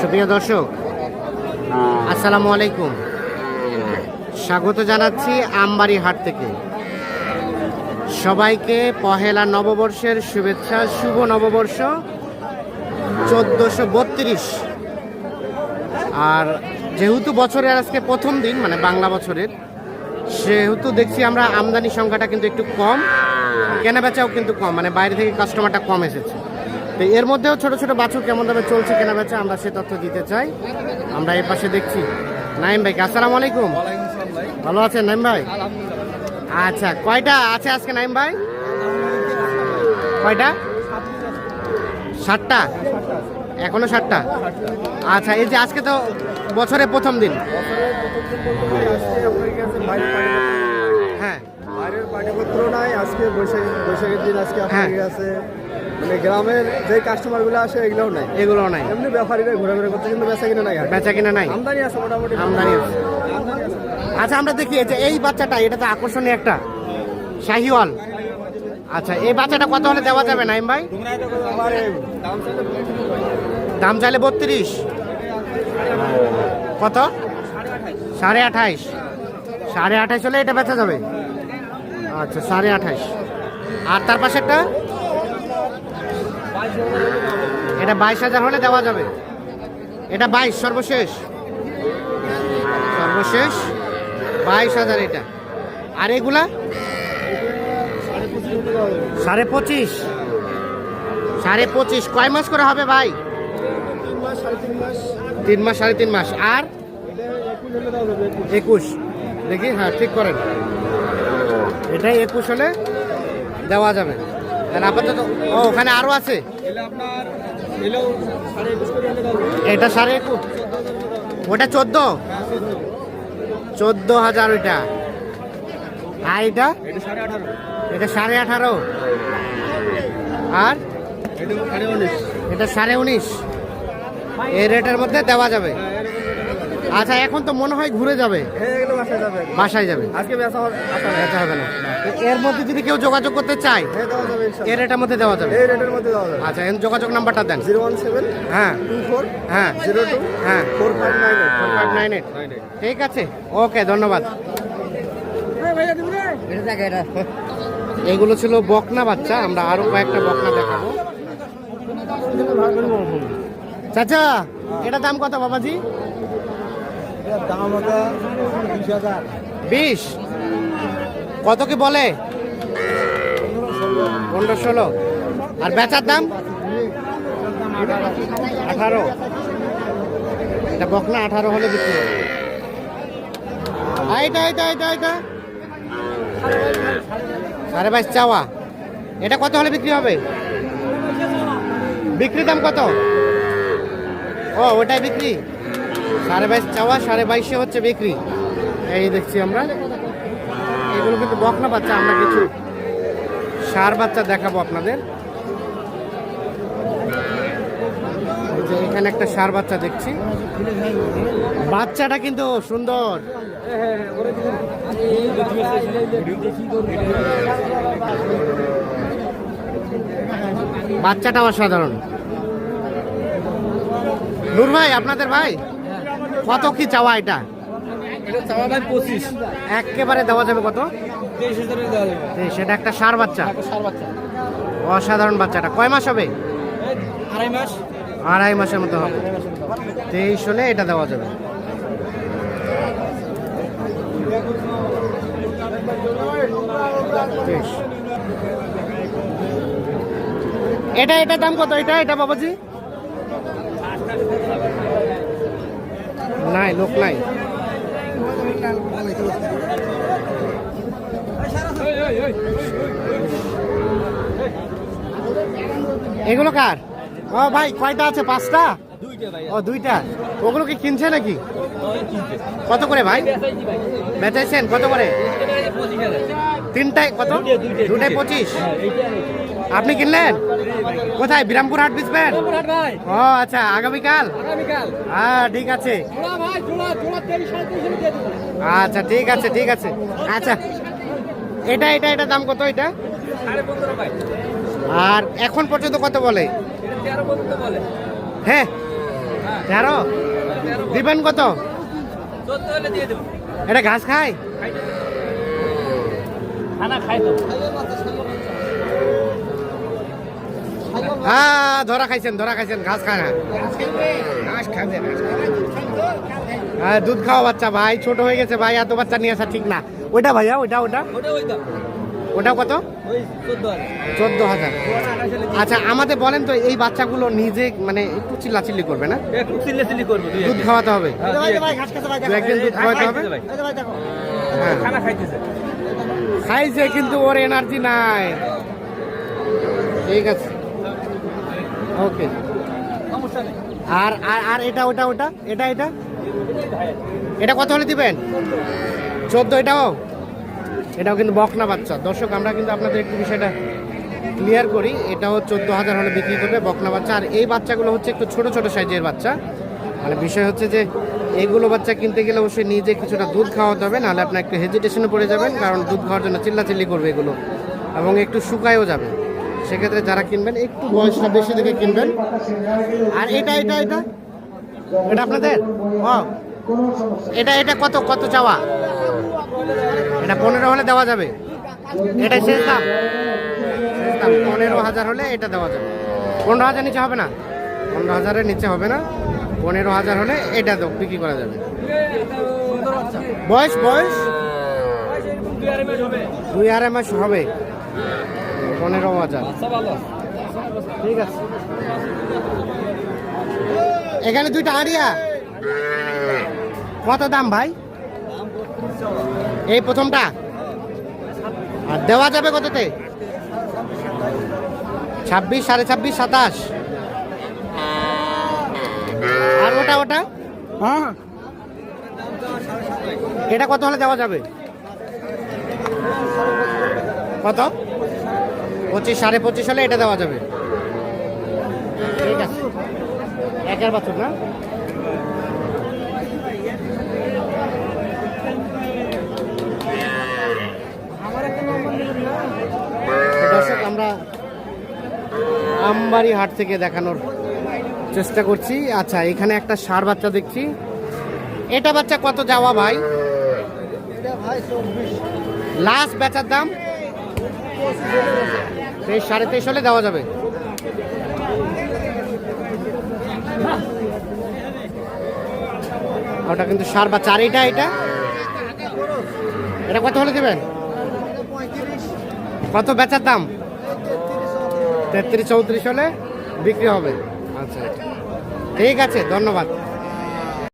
সুপ্রিয় দর্শক আসসালামু আলাইকুম। স্বাগত জানাচ্ছি আমবাড়ি হাট থেকে। সবাইকে পহেলা নববর্ষের শুভেচ্ছা শুভ নববর্ষ চোদ্দোশো বত্রিশ। আর যেহেতু বছরের আজকে প্রথম দিন মানে বাংলা বছরের সেহেতু দেখছি আমরা আমদানি সংখ্যাটা কিন্তু একটু কম কেনা বেচাও কিন্তু কম মানে বাইরে থেকে কাস্টমারটা কম এসেছে। তো এর মধ্যেও ছোট ছোট বাছুর কেমন দামে চলছে কেনা বেচা আমরা সে তথ্য দিতে চাই। আমরা এই পাশে দেখছি। নাইম ভাই আসসালামু আলাইকুম। ভালো আছেন নাইম ভাই? আচ্ছা কয়টা আছে আজকে নাইম ভাই? কয়টা? ষাটটা এখনও ষাটটা আচ্ছা এই যে আজকে তো বছরের প্রথম দিন। হ্যাঁ। আজকে বৈশাখী বৈশাখের দিন আজকে হ্যাঁ। আপনার কাছে মানে গ্রামের যে কাস্টমারগুলো আসে এগুলোও নাই। এগুলো নাই। এমনি ব্যাপারীরা ঘোরাঘুরি করতে কিন্তু বেচা কিনা নাই। বেচা কিনা নাই। আমদানি আছে মোটামুটি। আমদানি আছে। আচ্ছা আমরা দেখি যে এই বাচ্চাটা এটা তো আকর্ষণীয় একটা। শাহিওয়াল। আচ্ছা এই বাচ্চাটা কত হলে দেওয়া যাবে নাইম ভাই? দাম চাইলে বত্রিশ। কত? সাড়ে আঠাইশ। সাড়ে আঠাইশ হলে এটা বেচা যাবে। আচ্ছা সাড়ে আঠাইশ। আর তার পাশে একটা এটা বাইশ হাজার হলে দেওয়া যাবে। এটা বাইশ, সর্বশেষ। সর্বশেষ, বাইশ হাজার এটা। আর এগুলা? সাড়ে পঁচিশ। সাড়ে পঁচিশ। কয় মাস করে হবে ভাই? তিন মাস, সাড়ে তিন মাস। আর? একুশ। দেখি হ্যাঁ ঠিক করেন। এটাই একুশ হলে দেওয়া যাবে। আপাতত ও, ওখানে আরও আছে? এটা সাড়ে একুশ? ওটা চোদ্দ? চোদ্দ হাজার ওইটা। আর এটা? এটা সাড়ে আঠারো। আর? উনিশ। এটা সাড়ে উনিশ। এই রেটের মধ্যে দেওয়া যাবে। আচ্ছা এখন তো মনে হয় ঘুরে যাবে। হ্যাঁ বাসায় যাবে। বাসায় যাবে। আজকে বেচা হবে না। এর মধ্যে যদি কেউ যোগাযোগ করতে চায় হ্যাঁ দেওয়া যাবে ইনশাল্লাহ। এর রেটের মধ্যে দেওয়া যাবে? এই রেটের মধ্যে দেওয়া যাবে। আচ্ছা এর যোগাযোগ নাম্বারটা দেন। জিরো ওয়ান সেভেন হ্যাঁ। টু ফোর হ্যাঁ। জিরো টু হ্যাঁ। Four five nine eight. Four five nine eight. ঠিক আছে। ওকে ধন্যবাদ। এগুলো ছিল বকনা বাচ্চা আমরা আরও কয়েকটা বকনা দেখাবো। চাচা এটা দাম কত বাবাজি? দাম হতো বিশ কত কি বলে? পনেরো ষোলো। আর বেচার দাম? আঠারো। এটা বকনা আঠারো হলে বিক্রি হবে। সাড়ে বাইশ চাওয়া। এটা কত হলে বিক্রি হবে? বিক্রি দাম কত? ও, ওটাই বিক্রি। সাড়ে বাইশ চাওয়া, সাড়ে বাইশে হচ্ছে বিক্রি। এই দেখছি আমরা। এগুলো কিন্তু বকনা বাচ্চা, আমরা কিছু সার বাচ্চা দেখাবো আপনাদের। এখানে একটা সার বাচ্চা দেখছি। বাচ্চাটা কিন্তু সুন্দর। বাচ্চাটা অসাধারণ। নূর ভাই, আপনাদের ভাই? কত কি চাওয়া এটা? একেবারে দেওয়া যাবে কত? সেটা একটা সার বাচ্চা। অসাধারণ বাচ্চাটা। কয় মাস হবে? আড়াই মাস। আড়াই মাসের মতো হবে। তেইশ হলে এটা দেওয়া যাবে। এটা এটা দাম কত? এটা এটা বাবাজি? নাই, লোক নাই। এগুলো কার? ও ভাই, কয়টা আছে? পাঁচটা? ও, দুইটা। ওগুলো কি কিনছে নাকি? কত করে ভাই? বেচাইছেন? কত করে? তিনটায় কত? দুটায় পঁচিশ। আপনি কিনলেন? কোথায়? বিরামপুর হাট বেচবেন? ও আচ্ছা আগামীকাল? হ্যাঁ ঠিক আছে। আচ্ছা ঠিক আছে ঠিক আছে। আচ্ছা এটা এটা এটা দাম কত এটা? আর এখন পর্যন্ত কত বলে? হ্যাঁ তেরো? দিবেন কত? এটা ঘাস খায়? হ্যাঁ ধরা খাইছেন ধরা খাইছেন ঘাস খায় না। হ্যাঁ দুধ খাওয়া বাচ্চা ভাই ছোট হয়ে গেছে ভাই এত বাচ্চা নিয়ে আসা ঠিক না। ওইটা ভাইয়া ওইটা ওটা ওটা কত? চোদ্দ হাজার। আচ্ছা আমাদের বলেন তো এই বাচ্চাগুলো নিজে মানে একটু চিল্লাচিল্লি করবে না? দুধ খাওয়াতে হবে? দু একদিন দুধ খাওয়াতে হবে? হ্যাঁ। খাইছে কিন্তু ওর এনার্জি নাই। ঠিক আছে। ওকে। আর আর আর এটা, ওটা ওটা? এটা এটা? এটা কত হলে দিবেন? চোদ্দ, এটাও? এটাও কিন্তু বকনা বাচ্চা। দর্শক, আমরা কিন্তু আপনাদের একটু বিষয়টা ক্লিয়ার করি। এটাও চোদ্দ হাজার হলে বিক্রি করবে বকনা বাচ্চা। আর এই বাচ্চাগুলো হচ্ছে একটু ছোট ছোট সাইজের বাচ্চা। মানে বিষয় হচ্ছে যে এইগুলো বাচ্চা কিনতে গেলে অবশ্যই নিজে কিছুটা দুধ খাওয়াতে হবে, নাহলে আপনার একটু হেজিটেশনে পড়ে যাবেন, কারণ দুধ খাওয়ার জন্য চিল্লাচিল্লি করবে এগুলো। এবং একটু শুকায়ও যাবে। সেক্ষেত্রে যারা কিনবেন, একটু বয়সটা বেশি দেখে কিনবেন। আর এটা এটা এটা? এটা আপনাদের? এটা এটা কত কত চাওয়া? এটা পনেরো হলে দেওয়া যাবে। এটা শেষ দাম। শেষ দাম। পনেরো হাজার হলে এটা দেওয়া যাবে। পনেরো হাজার নিচে হবে না? পনেরো হাজারের নিচে হবে না। পনেরো হাজার হলে এটা বিক্রি করা যাবে। বয়স বয়স? দুই আড়াই মাস হবে। পনেরো হাজার। ঠিক আছে। এখানে দুইটা আড়িয়া কত দাম ভাই? এই প্রথমটা। আর দেওয়া যাবে কততে? ছাব্বিশ সাড়ে ছাব্বিশ সাতাশ। আর ওটা ওটা? হ্যাঁ। এটা কত হলে দেওয়া যাবে? কত? পঁচিশ সাড়ে পঁচিশ হলে এটা দেওয়া যাবে। ঠিক আছে। একের বছর না? দর্শক আমরা আমবাড়ি হাট থেকে দেখানোর চেষ্টা করছি। আচ্ছা এখানে একটা সার বাচ্চা দেখছি। এটা বাচ্চা কত যাওয়া ভাই? লাস্ট বেচার দাম? তেইশ, সাড়ে তেইশ হলে দেওয়া যাবে। ওটা কিন্তু সার বা আর এটা এটা? এটা কত হলে দেবেন? কত বেচার দাম? তেত্রিশ চৌত্রিশ হলে বিক্রি হবে। আচ্ছা। ঠিক আছে, ধন্যবাদ।